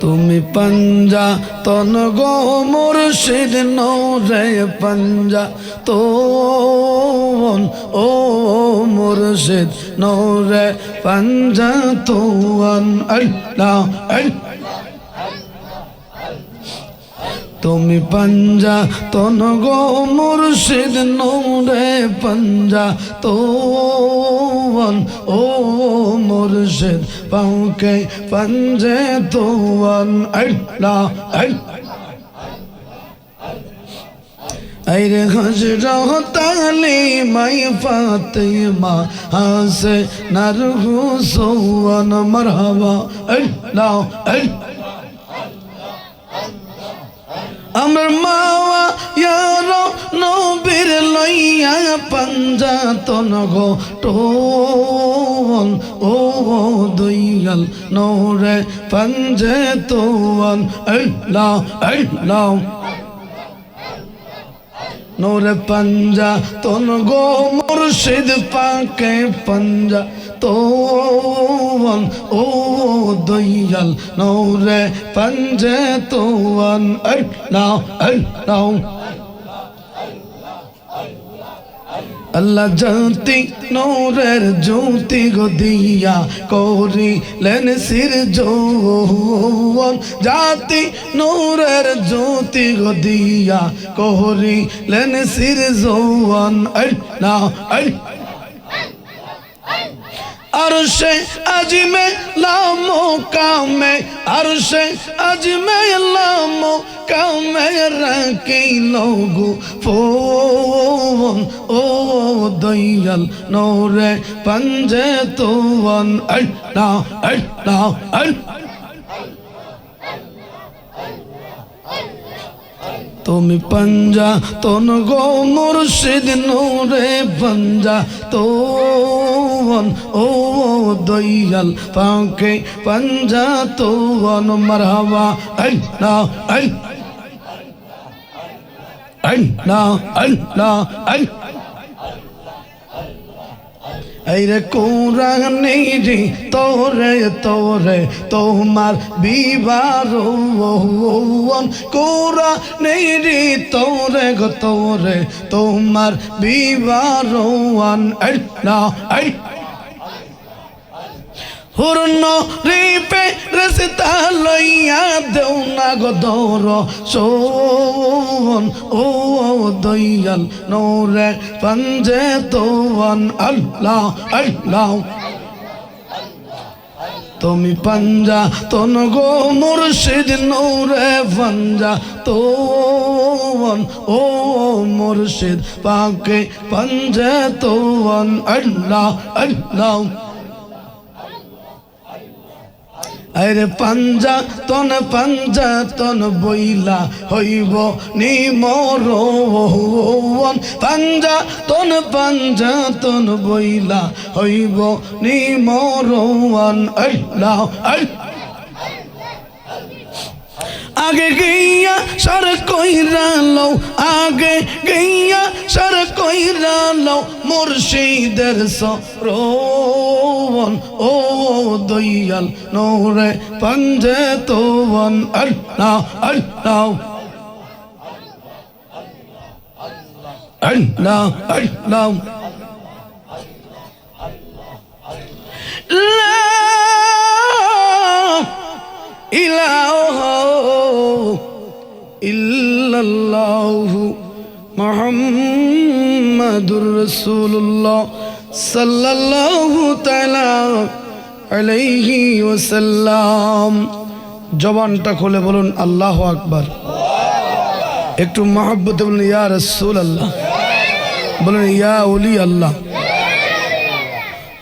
তুমি পঞ্জা, তন গো মুর্শিদ নৌরে পঞ্জা। তো ও মুর্শিদ নৌরে পঞ্জা তোয়ান আল্লাহ আল্লাহ তুমি পঞ্জা, তন গো মুর্শিদ, নৌরে পঞ্জা তো ও মুর্শিদ, পাউকে পঞ্জে তোয়ান আল্লাহ আইরে হজর তালি, মাই ফাতিমা, হাসে নারহু সোয়ান, মারহাবা আল্লাহ আল্লাহ আমার মাওয়া ইয়ার নবীর লইয়া পাঞ্জাতন গো টোন ও দইয়াল নৌরে পাঞ্জে তোয়ান আল্লাহ আল্লাহ নৌরে পাঞ্জা তন গো, মুর্শিদ পাকে পাঞ্জা তোয়ান ও দইয়াল নৌরে, পাঞ্জে তোয়ান আল্লাহ আল্লাহ আল্লাহ জ্যোতি নূরের জ্যোতি গো দিয়া করিলেন সির জোন জাতি নূরের জ্যোতি গো দিয়া করিলেন সির জোন আল্লাহ আল্লাহ अरशे अजमे लामो कामे अरशे अजमे लामो कामे रखी लोगो फोन ओ दयाल नोरे पंजे तो वन अल्लाह अल्लाह अल्लाह তুমি পঞ্জা তন গো মুর্শিদ নূরে পঞ্জা তোন ও দয়াল পাকে পঞ্জা তোন মারহাবা, আল্লাহ আল্লাহ আল্লাহ আল্লাহ আল্লাহ। আইরে কোরআনে রে তোরে তোরে তোমার বিবার কোরআনে রে তোরে গো, তোরে তোমার বিবার আল্লাহ আল্লাহ। রিপে রসতা লইয়া দেও না গো সোন ও দয়াল নৌরে পঞ্জে তোয়ান আল্লাহ আল্লাহ তুমি পঞ্জা তন গো মুর্শিদ নৌরে পঞ্জা তোন ও মুর্শিদ পাকে পঞ্জে তোয়ান আল্লাহ আল্লাহ আরে পাঞ্জা, তন পাঞ্জা, তন বইলা হইব নি মরণ পাঞ্জা, তন পাঞ্জা, তন বইলা হইব নি মরণ আল্লাহ আল্লাহ। আগে গইয়া সর কইরা লও আগে গইয়া সর কইরা লও মুর্শিদের সরোবন ও দয়াল নোরে পঞ্জে তোবন আল্লাহ আল্লাহ আল্লাহ আল্লাহ ইলাহ ইল্লাল্লাহু মুহাম্মাদুর রাসূলুল্লাহ সাল্লাল্লাহু তাআলা আলাইহি ওয়াসাল্লাম। জবানটা খুলে বলুন, আল্লাহু আকবার। একটু মহব্বত বলুন, ইয়া রসুল আল্লাহ বলুন, ইয়া ওলি আল্লাহ